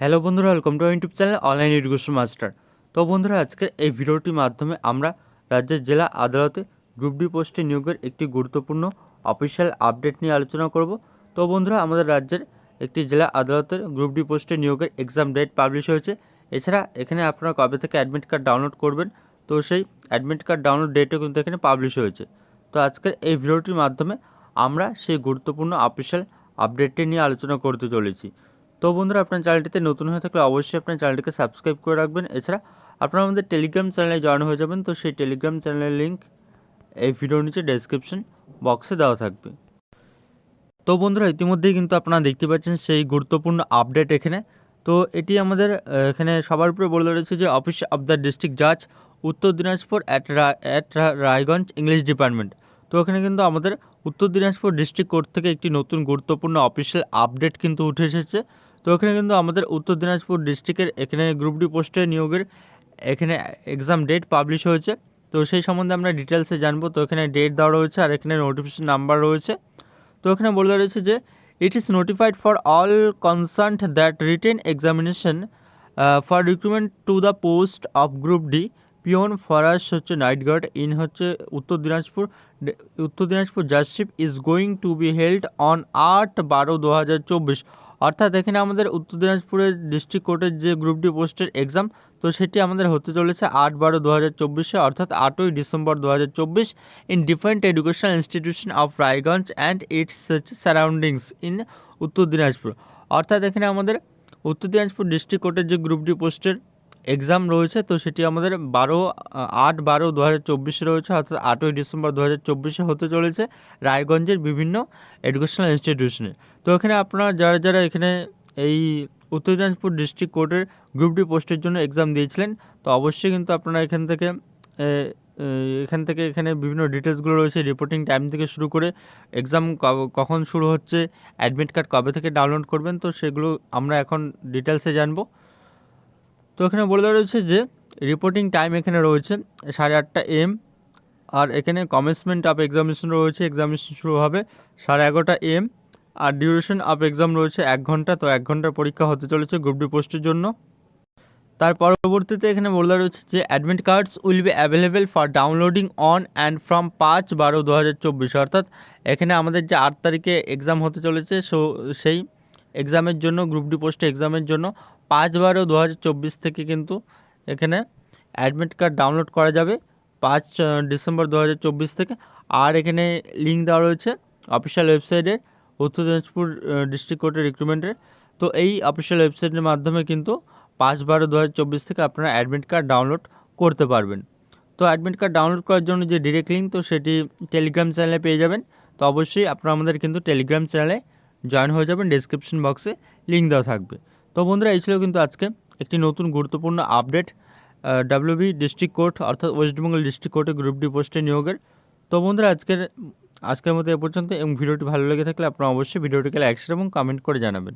Hello বন্ধুরা welcome to YouTube channel online education master তো বন্ধুরা, আজকের এই ভিডিওটির মাধ্যমে আমরা রাজ্যের জেলা আদালতে গ্রুপ ডি পোস্টে নিয়োগের একটি গুরুত্বপূর্ণ অফিসিয়াল আপডেট নিয়ে আলোচনা করব। তো বন্ধুরা, আমাদের রাজ্যের একটি জেলা আদালতের গ্রুপ ডি পোস্টে নিয়োগের এক্সাম ডেট পাবলিশ হয়েছে। এছাড়া এখানে আপনারা কবে থেকে অ্যাডমিট কার্ড ডাউনলোড করবেন, তো সেই অ্যাডমিট কার্ড ডাউনলোড ডেটও কিন্তু এখানে পাবলিশ হয়েছে। তো আজকের এই ভিডিওটির মাধ্যমে আমরা সেই গুরুত্বপূর্ণ অফিসিয়াল আপডেটটি নিয়ে আলোচনা করতে চলেছি। তো বন্ধুরা, আপনার চ্যানেলটিতে নতুন হয়ে থাকলে অবশ্যই আপনার চ্যানেলটিকে সাবস্ক্রাইব করে রাখবেন। এছাড়া আপনারা আমাদের টেলিগ্রাম চ্যানেলে জয়েন হয়ে যাবেন, তো সেই টেলিগ্রাম চ্যানেলের লিঙ্ক এই ভিডিওর নিচে ডেসক্রিপশন বক্সে দেওয়া থাকবে। তো বন্ধুরা, ইতিমধ্যেই কিন্তু আপনারা দেখতে পাচ্ছেন সেই গুরুত্বপূর্ণ আপডেট এখানে। তো এটি আমাদের এখানে সবার উপরে বলে রয়েছে যে অফিস অফ দ্য ডিস্ট্রিক্ট জাজ Uttar Dinajpur at at Raiganj English department তো এখানে কিন্তু আমাদের উত্তর দিনাজপুর ডিস্ট্রিক্ট কোর্ট থেকে একটি নতুন গুরুত্বপূর্ণ অফিসিয়াল আপডেট কিন্তু উঠে এসেছে। তো এখানে কিন্তু আমাদের উত্তর দিনাজপুর ডিস্ট্রিক্টের এখানে গ্রুপ ডি পোস্টে নিয়োগের এখানে এক্সাম ডেট পাবলিশ হয়েছে। তো সেই সম্বন্ধে আমরা ডিটেলসে জানব। তো এখানে ডেট দেওয়া রয়েছে আর এখানে নোটিফিকেশন নাম্বার রয়েছে। তো এখানে বলে রয়েছে যে it is notified for all concern that written examination for recruitment to the post of group D peon Farage হচ্ছে নাইট গার্ড ইন হচ্ছে Uttar Dinajpur Uttar Dinajpur judgeship is going to be held on আট বারো দু হাজার চব্বিশ। অর্থাৎ এখানে আমাদের উত্তর দিনাজপুরের ডিস্ট্রিক্ট কোর্টের যে গ্রুপ ডি পোস্টের এক্সাম তো সেটি আমাদের হতে চলেছে আট বারো দু হাজার চব্বিশে, অর্থাৎ আটই ডিসেম্বর দু হাজার চব্বিশ in different educational institution of Raiganj and its surroundings in Uttar Dinajpur. অর্থাৎ এখানে আমাদের উত্তর দিনাজপুর ডিস্ট্রিক্ট কোর্টের যে গ্রুপ ডি পোস্টের এক্সাম রয়েছে, তো সেটি আমাদের বারো, আট, বারো দু হাজার চব্বিশে রয়েছে, অর্থাৎ আটই ডিসেম্বর দু হাজার চব্বিশে হতে চলেছে রায়গঞ্জের বিভিন্ন এডুকেশনাল ইনস্টিটিউশনে তো এখানে আপনারা যারা যারা এখানে এই উত্তর দিনাজপুর ডিস্ট্রিক্ট কোর্টের গ্রুপ ডি পোস্টের জন্য এক্সাম দিয়েছিলেন, তো অবশ্যই কিন্তু আপনারা এখান থেকে এখান থেকে এখানে বিভিন্ন ডিটেলসগুলো রয়েছে রিপোর্টিং টাইম থেকে শুরু করে এক্সাম কখন শুরু হচ্ছে অ্যাডমিট কার্ড কবে থেকে ডাউনলোড করবেন, তো সেগুলো আমরা এখন ডিটেলসে জানব। তো এখানে বলে দেওয়া রয়েছে যে রিপোর্টিং টাইম এখানে রয়েছে সাড়ে আটটা এম আর এখানে কমেন্সমেন্ট অফ এক্সামিনেশন রয়েছে এক্সামিনেশন শুরু হবে সাড়ে এগারোটা এম আর ডিউরেশন অফ এক্সাম রয়েছে এক ঘণ্টা, তো এক ঘণ্টার পরীক্ষা হতে চলেছে গ্রুপ ডি পোস্টের জন্য। তার পরবর্তীতে এখানে বলা রয়েছে যে admit cards will be available for downloading on and from পাঁচ বারো দু হাজার চব্বিশ। অর্থাৎ এখানে আমাদের যে আট তারিখে এক্সাম হতে চলেছে, সো সেই এক্সামের জন্য গ্রুপ ডি পোস্টে এক্সামের জন্য পাঁচ বারো দু থেকে কিন্তু এখানে অ্যাডমিট কার্ড ডাউনলোড করা যাবে পাঁচ ডিসেম্বর দু হাজার চব্বিশ থেকে। আর এখানে লিঙ্ক দেওয়া রয়েছে অফিসিয়াল ওয়েবসাইটে উত্তর দিনাজপুর ডিস্ট্রিক্ট কোর্টের রিক্রুটমেন্টের তো এই অফিসিয়াল ওয়েবসাইটের মাধ্যমে কিন্তু পাঁচ বারো দু থেকে আপনারা অ্যাডমিট কার্ড ডাউনলোড করতে পারবেন। তো অ্যাডমিট কার্ড ডাউনলোড করার জন্য যে ডিরেক্ট লিঙ্ক তো সেটি টেলিগ্রাম চ্যানেলে পেয়ে যাবেন। তো অবশ্যই আপনারা আমাদের কিন্তু টেলিগ্রাম চ্যানেলে জয়েন হয়ে যাবেন ডিসক্রিপশন বক্সে লিঙ্ক দেওয়া থাকবে। তো বন্ধুরা, এই ছিল কিন্তু আজকে একটি নতুন গুরুত্বপূর্ণ আপডেট ডাব্লিউবি ডিস্ট্রিক্ট কোর্ট অর্থাৎ ওয়েস্টবেঙ্গল ডিস্ট্রিক্ট কোর্টে গ্রুপ ডি পোস্টে নিয়োগের। তো বন্ধুরা, আজকের আজকের মতো এ পর্যন্ত, এবং ভিডিওটি ভালো লেগে থাকলে আপনারা অবশ্যই ভিডিওটিকে লাইক এবং কমেন্ট করে জানাবেন।